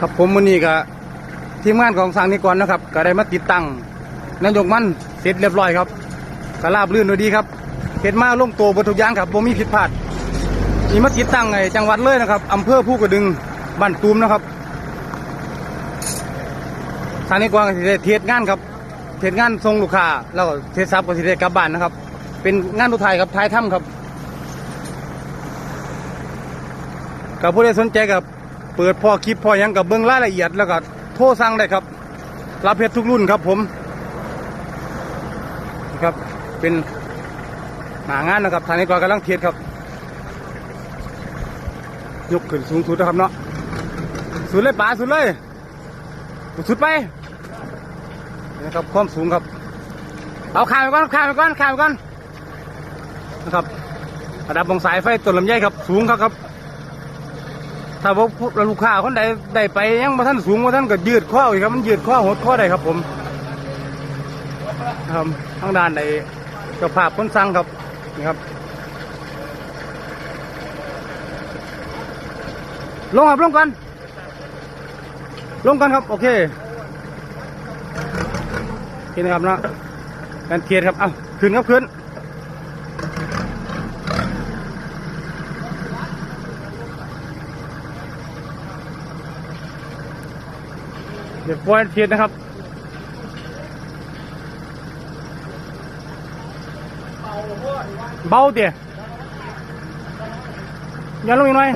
ครับผมมือนี้ก็ทีมงานของสร้างนิกรนะครับ ก็ได้มาติดตั้งนายกมันเสร็จเรียบร้อยครับก็ราบรื่นดยดีครับเห็นมาลงตัวบนทุกอย่างครับบ่มีผิดพลาดนี่มาติดตั้งไงจังหวัดเลยนะครับอำเภอผู้กระดึงบ้านตูมนะครับสร้างนิกรก็สิได้เทศงานครับเทศงานส่งลูกค้าแล้วก็เทศซับก็สิได้กลับบ้านนะครับ เป็นงานทุไทายครับท้ายถ้ำครับกับผู้ใดสนใจกับ เปิดพอคลิปพอยังกับเบิ้องรายละเอียดแล้วก็โทรสั่งได้ครับ รับเพชรทุกรุ่นครับผมนะครับเป็นหางานนะครับทางนี้ก็กำลังเทสครับ ยกขึ้นสูงสุดนะครับเนาะสุดเลยป๋าสุดเลยสุดไปนะครับความสูงครับ เอาข้ามไปก่อนข้ามไปก่อนข้ามไปก่อนนะครับระดับวงสายไฟต้นลำไยครับ สูงครับครับ ถ้าว่าลูกค้าคนใดได้ไปยังมาท่านสูงมาท่านก็ยืดข้ออีกครับมันยืดข้อหดข้อได้ครับ ผมครับทางด้านในเจ้าภาพคนสั่งครับนี่ครับลงครับลงกันลงกันครับ โอเคโอเคนะครับนะการเกียร์ครับเอาขึ้นครับขึ้น เดี๋ยวปล่อยเทียนนะครับเบาเดี๋ยวย่าลงอีกหน่อย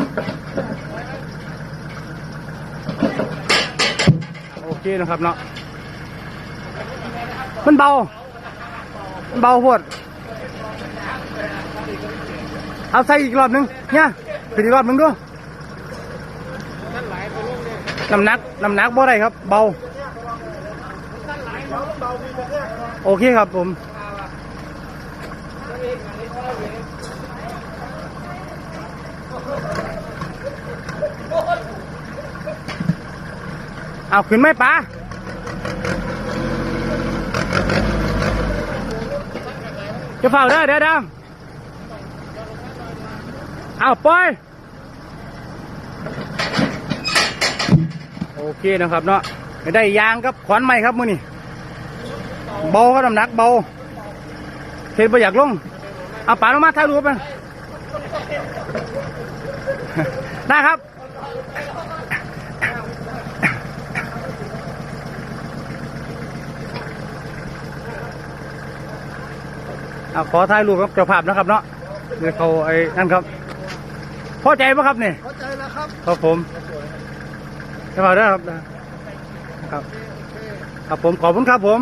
โอเคนะครับเนาะมันเบามันเบาโพดเอาใส่อีกรอบหนึงเนี่ยขึ้นอีกรอบนึงด้วย น้ำหนักน้ำหนักบ่ได้ครับ เบา โอเคครับผม เอาขึ้นไหมป๋าจะเฝ้าเด้อเดี๋ยวเดี๋ยวเอาปล่อย โอ เคนะครับเนาะได้ยางครับขวานใหม่ครับมือนี่เบาครับน้ำหนักเบาเทปอยากลงเอาป่าลงมาถ่ายรูปไปได้ครับ เอาขอถ่ายรูปครับเจ้าภาพนะครับเนาะเดี๋ยวเขาไอ้นั่นครับพอใจปะครับเนี่ยเข้าใจแล้วครับครับผม จะมาได้ครับครับ ครับผมขอบคุณครับผม